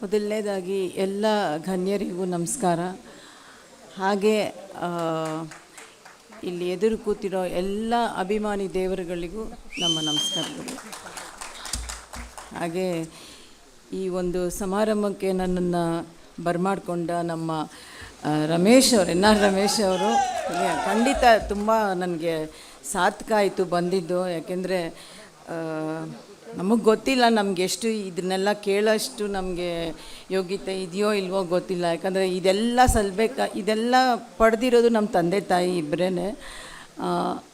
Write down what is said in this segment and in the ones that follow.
ಮೊದಲನೇದಾಗಿ ಎಲ್ಲ ಗಣ್ಯರಿಗೂ ನಮಸ್ಕಾರ. ಹಾಗೆ ಇಲ್ಲಿ ಎದುರು ಕೂತಿರೋ ಎಲ್ಲ ಅಭಿಮಾನಿ ದೇವರುಗಳಿಗೂ ನಮ್ಮ ನಮಸ್ಕಾರಗಳು. ಹಾಗೆ, ಈ ಒಂದು ಸಮಾರಂಭಕ್ಕೆ ನನ್ನನ್ನು ಬರ್ಮಾಡಿಕೊಂಡ ನಮ್ಮ ರಮೇಶ್ ಅವರು, ಎನ್ ಆರ್ ರಮೇಶ್ ಅವರು ಖಂಡಿತ ತುಂಬ ನನಗೆ ಸಾರ್ಥಕ ಆಯಿತು ಬಂದಿದ್ದು. ಯಾಕೆಂದರೆ ನಮಗೆ ಗೊತ್ತಿಲ್ಲ ನಮ್ಗೆ ಎಷ್ಟು ಇದನ್ನೆಲ್ಲ ಕೇಳೋಷ್ಟು ನಮಗೆ ಯೋಗ್ಯತೆ ಇದೆಯೋ ಇಲ್ವೋ ಗೊತ್ತಿಲ್ಲ. ಯಾಕಂದರೆ ಇದೆಲ್ಲ ಸಲ್ಬೇಕಾ, ಇದೆಲ್ಲ ಪಡೆದಿರೋದು ನಮ್ಮ ತಂದೆ ತಾಯಿ ಇಬ್ಬರೇ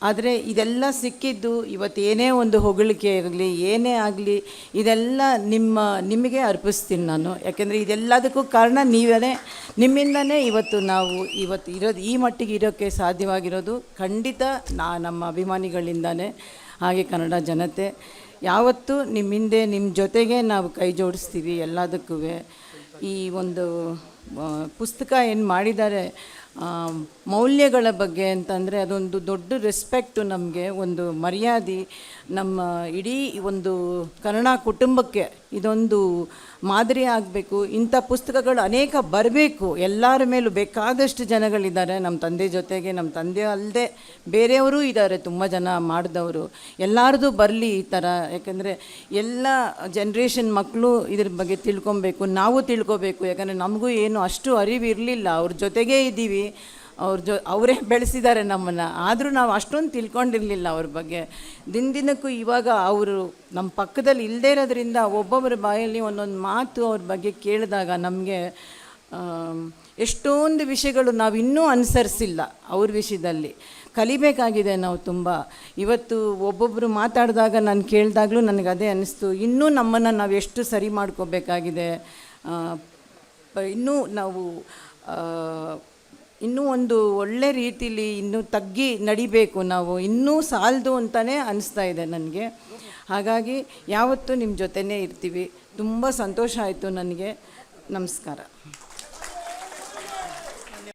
ಆದರೆ ಇದೆಲ್ಲ ಸಿಕ್ಕಿದ್ದು ಇವತ್ತು ಏನೇ ಒಂದು ಹೊಗಳಿಕೆ ಇರಲಿ, ಏನೇ ಆಗಲಿ, ಇದೆಲ್ಲ ನಿಮ್ಮ, ನಿಮಗೆ ಅರ್ಪಿಸ್ತೀನಿ ನಾನು. ಯಾಕೆಂದರೆ ಇದೆಲ್ಲದಕ್ಕೂ ಕಾರಣ ನೀವೇ ನಿಮ್ಮಿಂದನೇ ಇವತ್ತು ನಾವು ಇವತ್ತು ಇರೋದು ಈ ಮಟ್ಟಿಗೆ ಇರೋಕ್ಕೆ ಸಾಧ್ಯವಾಗಿರೋದು ಖಂಡಿತ ನಾ, ನಮ್ಮ ಅಭಿಮಾನಿಗಳಿಂದಾನೇ. ಹಾಗೆ ಕನ್ನಡ ಜನತೆ ಯಾವತ್ತೂ ನಿಮ್ಮ ಹಿಂದೆ ನಿಮ್ಮ ಜೊತೆಗೆ ನಾವು ಕೈ ಜೋಡಿಸ್ತೀವಿ ಎಲ್ಲದಕ್ಕೂ. ಈ ಒಂದು ಪುಸ್ತಕ ಏನು ಮಾಡಿದ್ದಾರೆ ಮೌಲ್ಯಗಳ ಬಗ್ಗೆ ಅಂತಂದರೆ ಅದೊಂದು ದೊಡ್ಡ ರೆಸ್ಪೆಕ್ಟು ನಮಗೆ, ಒಂದು ಮರ್ಯಾದೆ, ನಮ್ಮ ಇಡೀ ಒಂದು ಕನ್ನಡ ಕುಟುಂಬಕ್ಕೆ ಇದೊಂದು ಮಾದರಿ ಆಗಬೇಕು. ಇಂಥ ಪುಸ್ತಕಗಳು ಅನೇಕ ಬರಬೇಕು. ಎಲ್ಲರ ಮೇಲೂ ಬೇಕಾದಷ್ಟು ಜನಗಳಿದ್ದಾರೆ. ನಮ್ಮ ತಂದೆ ಜೊತೆಗೆ, ನಮ್ಮ ತಂದೆ ಅಲ್ಲದೆ ಬೇರೆಯವರೂ ಇದ್ದಾರೆ, ತುಂಬ ಜನ ಮಾಡಿದವರು. ಎಲ್ಲರದು ಬರಲಿ ಈ ಥರ. ಯಾಕಂದರೆ ಎಲ್ಲ ಜನ್ರೇಷನ್ ಮಕ್ಕಳು ಇದ್ರ ಬಗ್ಗೆ ತಿಳ್ಕೊಬೇಕು, ನಾವು ತಿಳ್ಕೊಬೇಕು. ಯಾಕಂದರೆ ನಮಗೂ ಏನು ಅಷ್ಟು ಅರಿವು ಇರಲಿಲ್ಲ ಅವ್ರ ಜೊತೆಗೇ ಇದ್ದೀವಿ. ಅವ್ರ ಜೊ, ಅವರೇ ಬೆಳೆಸಿದ್ದಾರೆ ನಮ್ಮನ್ನು. ಆದರೂ ನಾವು ಅಷ್ಟೊಂದು ತಿಳ್ಕೊಂಡಿರಲಿಲ್ಲ ಅವ್ರ ಬಗ್ಗೆ. ದಿನ ದಿನಕ್ಕೂ ಇವಾಗ ಅವರು ನಮ್ಮ ಪಕ್ಕದಲ್ಲಿ ಇಲ್ಲದೇ ಇರೋದ್ರಿಂದ ಒಬ್ಬೊಬ್ಬರ ಬಾಯಲ್ಲಿ ಒಂದೊಂದು ಮಾತು ಅವ್ರ ಬಗ್ಗೆ ಕೇಳಿದಾಗ ನಮಗೆ ಎಷ್ಟೊಂದು ವಿಷಯಗಳು ನಾವು ಇನ್ನೂ ಅನುಸರಿಸಿಲ್ಲ ಅವ್ರ ವಿಷಯದಲ್ಲಿ. ಕಲಿಬೇಕಾಗಿದೆ ನಾವು ತುಂಬ. ಇವತ್ತು ಒಬ್ಬೊಬ್ಬರು ಮಾತಾಡಿದಾಗ ನಾನು ಕೇಳಿದಾಗಲೂ ನನಗೆ ಅದೇ ಅನ್ನಿಸ್ತು ಇನ್ನೂ ನಮ್ಮನ್ನು ನಾವು ಎಷ್ಟು ಸರಿ ಮಾಡ್ಕೋಬೇಕಾಗಿದೆ. ಇನ್ನೂ ನಾವು ಇನ್ನೂ ಒಂದು ಒಳ್ಳೆ ರೀತಿಲಿ ಇನ್ನೂ ತಗ್ಗಿ ನಡಿಬೇಕು ನಾವು. ಇನ್ನೂ ಸಾಲದು ಅಂತಲೇ ಅನಿಸ್ತಾ ಇದೆ ನನಗೆ. ಹಾಗಾಗಿ ಯಾವತ್ತೂ ನಿಮ್ಮ ಜೊತೆನೇ ಇರ್ತೀವಿ. ತುಂಬ ಸಂತೋಷ ಆಯಿತು ನನಗೆ. ನಮಸ್ಕಾರ.